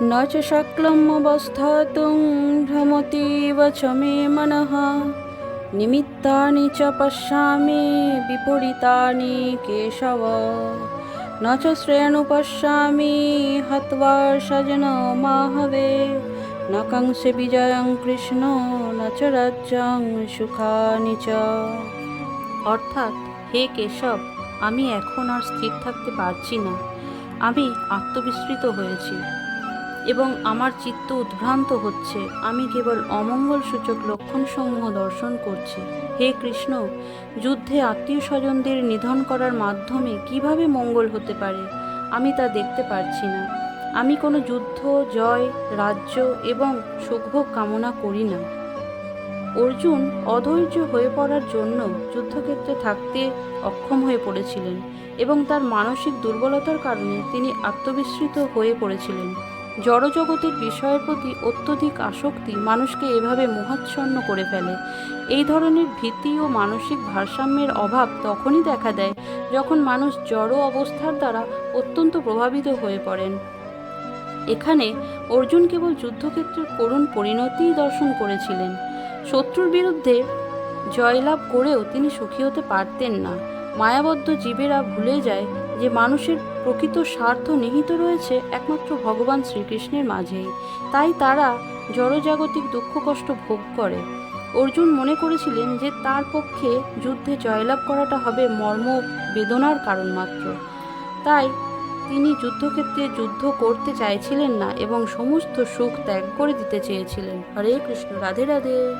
ন চ শক্লমবস্থাতুং ভ্রমতীব চ মে মনঃ নিমিত্তানি চ পশ্যামি বিপরীতানি কেশব ন চ শ্রেণুপশ্যামি হত্বা সজন মাহবে ন কংসে বিজয়ং কৃষ্ণ ন চ রাজ্যং সুখানি চ অর্থাৎ, হে কেশব, আমি এখন আর স্থির থাকতে পারছি না। আমি আত্মবিস্মৃত হয়েছি। এবং আমার চিত্ত উদ্ভ্রান্ত হচ্ছে। আমি কেবল অমঙ্গল সূচক লক্ষণসমূহ দর্শন করছি। হে কৃষ্ণ, যুদ্ধে আত্মীয় স্বজনদের নিধন করার মাধ্যমে কীভাবে মঙ্গল হতে পারে? আমি তা দেখতে পারছি না। আমি কোনো যুদ্ধ, জয়, রাজ্য এবং সুখভোগ কামনা করি না। অর্জুন অধৈর্য হয়ে পড়ার জন্য যুদ্ধক্ষেত্রে থাকতে অক্ষম হয়ে পড়েছিলেন এবং তার মানসিক দুর্বলতার কারণে তিনি আত্মবিস্মৃত হয়ে পড়েছিলেন। জড়জগতের বিষয়ের প্রতি অত্যধিক আসক্তি মানুষকে এভাবে মোহাচ্ছন্ন করে ফেলে। এই ধরনের ভীতি ও মানসিক ভারসাম্যের অভাব তখনই দেখা দেয় যখন মানুষ জড় অবস্থার দ্বারা অত্যন্ত প্রভাবিত হয়ে পড়েন। এখানে অর্জুন কেবল যুদ্ধক্ষেত্রের করুণ পরিণতিই দর্শন করেছিলেন। শত্রুর বিরুদ্ধে জয়লাভ করেও তিনি সুখী হতে পারতেন না। মায়াবদ্ধ জীবেরা ভুলে যায় যে মানুষের প্রকৃত স্বার্থ নিহিত রয়েছে একমাত্র ভগবান শ্রীকৃষ্ণের মাঝেই। তাই তারা জড়জাগতিক দুঃখ কষ্ট ভোগ করে। অর্জুন মনে করেছিলেন যে তার পক্ষে যুদ্ধে জয়লাভ করাটা হবে মর্ম বেদনার কারণ মাত্র। তাই তিনি যুদ্ধক্ষেত্রে যুদ্ধ করতে চাইছিলেন না এবং সমস্ত সুখ ত্যাগ করে দিতে চেয়েছিলেন। হরে কৃষ্ণ, রাধে রাধে।